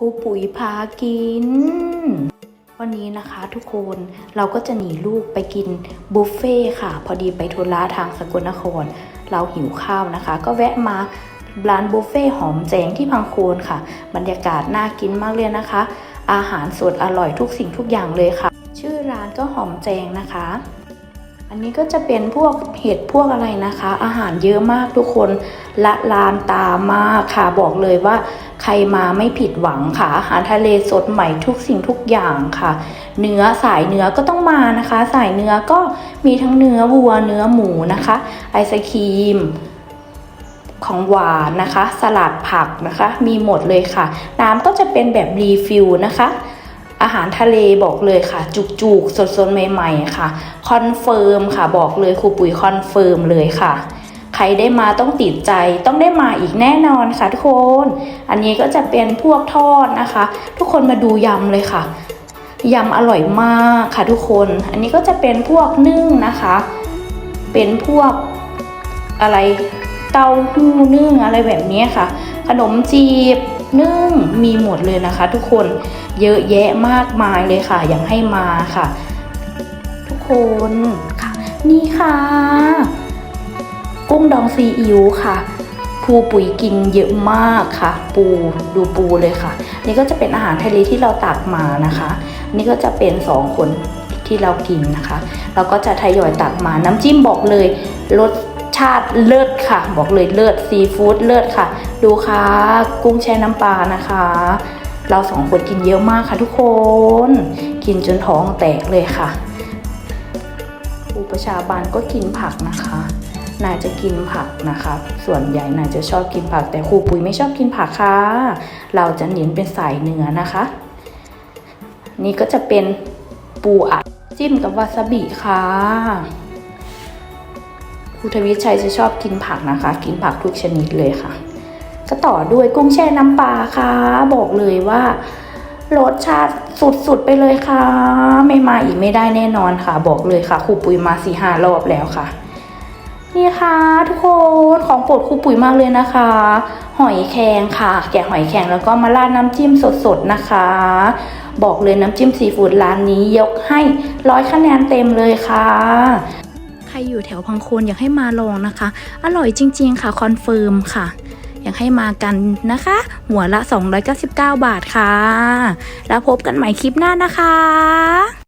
ครูปุ๋ยพากิน วันนี้นะคะทุกคนเราก็จะหนีลูกไปกินบุฟเฟ่ค่ะ พอดีไปธุระทางสกลนคร เราหิวข้าวนะคะ ก็แวะมาร้านบุฟเฟ่หอมแจงที่พังโคนค่ะ บรรยากาศน่ากินมากเลยนะคะ อาหารสดอร่อยทุกสิ่งทุกอย่างเลยค่ะ ชื่อร้านก็หอมแจงนะคะ อันนี้ก็จะเป็นพวกเห็ดพวกอะไรนะคะ อาหารเยอะมากทุกคนละลานตามากค่ะบอกเลยว่า ใครมาไม่ผิดหวังค่ะ อาหารทะเลสดใหม่ทุกสิ่งทุกอย่างค่ะ เนื้อสายเนื้อก็ต้องมานะคะ สายเนื้อก็มีทั้งเนื้อวัวเนื้อหมูนะคะ ไอศครีมของหวานนะคะ สลัดผักนะคะ มีหมดเลยค่ะ น้ำก็จะเป็นแบบรีฟิลนะคะ อาหารทะเลบอกเลยค่ะ จุกๆ สดๆ ใหม่ๆ ค่ะ คอนเฟิร์มค่ะ บอกเลยครูปุ๋ยคอนเฟิร์มเลยค่ะ ใครได้มาต้องติดใจ ต้องได้มาอีกแน่นอนค่ะทุกคน อันนี้ก็จะเป็นพวกทอดนะคะ ทุกคนมาดูยำเลยค่ะ ยำอร่อยมากค่ะทุกคน อันนี้ก็จะเป็นพวกนึ่งนะคะ เป็นพวกอะไรเต้าหู้นึ่งอะไรแบบนี้ค่ะ ขนมจีบ นึ่งมีหมดเลยนะคะ ทุกคนเยอะแยะมากมายเลยค่ะ อยากให้มาค่ะ ทุกคนค่ะ นี่ค่ะ กุ้งดองซีอิ๊วค่ะภูปุ๋ยกินเยอะมากค่ะ ปูดูปูเลยค่ะ นี่ก็จะเป็นอาหารทะเลที่เราตักมานะคะ นี่ก็จะเป็นสองคนที่เรากินนะคะ เราก็จะทยอยตักมาน้ำจิ้มบอกเลยรส ชาติเลิศค่ะ บอกเลยเลิศซีฟู้ดเลิศค่ะ ดูค่ะ กุ้งแช่น้ำปลานะคะ เราสองคนกินเยอะมากค่ะทุกคน กินจนท้องแตกเลยค่ะอุปชาบาลก็กินผักนะคะนายจะกินผักนะคะส่วนใหญ่นายจะชอบกินผัก แต่ครูปุ๋ยไม่ชอบกินผักค่ะ เราจะเน้นเป็นสายเนื้อนะคะ นี่ก็จะเป็นปูอัดจิ้มกับวาซาบิค่ะ ครูทวิชัยจะชอบกินผักนะคะ กินผักทุกชนิดเลยค่ะ ก็ต่อด้วยกุ้งแช่น้ำปลาค่ะ บอกเลยว่ารสชาติสุดๆไปเลยค่ะ ไม่มาอีกไม่ได้แน่นอนค่ะ บอกเลยค่ะครูปุ๋ยมาสี่ห้ารอบแล้วค่ะ นี่ค่ะ ทุกคนของโปรดครูปุ๋ยมากเลยนะคะ หอยแครงค่ะ แกะหอยแครงแล้วก็มาราดน้ำจิ้มสดๆนะคะ บอกเลยน้ำจิ้มซีฟู้ดร้านนี้ยกให้ร้อยคะแนนเต็มเลยค่ะ รอยู่แถวพังโคนอยากให้มาลองนะคะ อร่อยจริง ๆ ค่ะคอนเฟิร์มค่ะ อยากให้มากันนะคะ หัวละ 299 บาทค่ะ แล้วพบกันใหม่คลิปหน้านะคะ